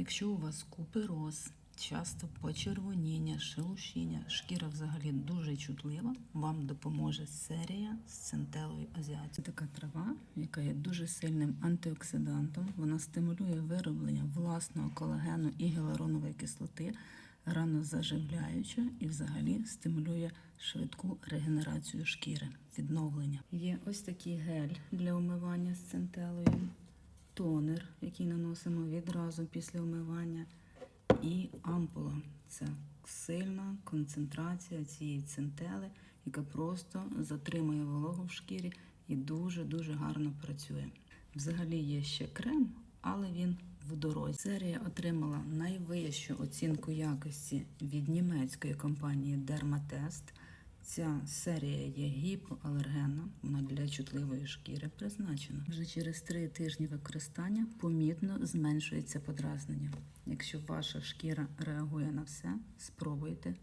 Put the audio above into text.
Якщо у вас купероз, часто почервоніння, шелушіння, шкіра взагалі дуже чутлива, вам допоможе серія з центелою азіаті. Це така трава, яка є дуже сильним антиоксидантом. Вона стимулює вироблення власного колагену і гіалуронової кислоти, ранозаживляюча і взагалі стимулює швидку регенерацію шкіри, відновлення. Є ось такий гель для умивання з центелою тонер, який наносимо відразу після вмивання, і ампула. Це сильна концентрація цієї центели, яка просто затримує вологу в шкірі і дуже-дуже гарно працює. Взагалі є ще крем, але він в дорозі. Серія отримала найвищу оцінку якості від німецької компанії Dermatest. Ця серія є гіпоалергенна, вона для чутливої шкіри призначена. Вже через три тижні використання помітно зменшується подразнення. Якщо ваша шкіра реагує на все, спробуйте.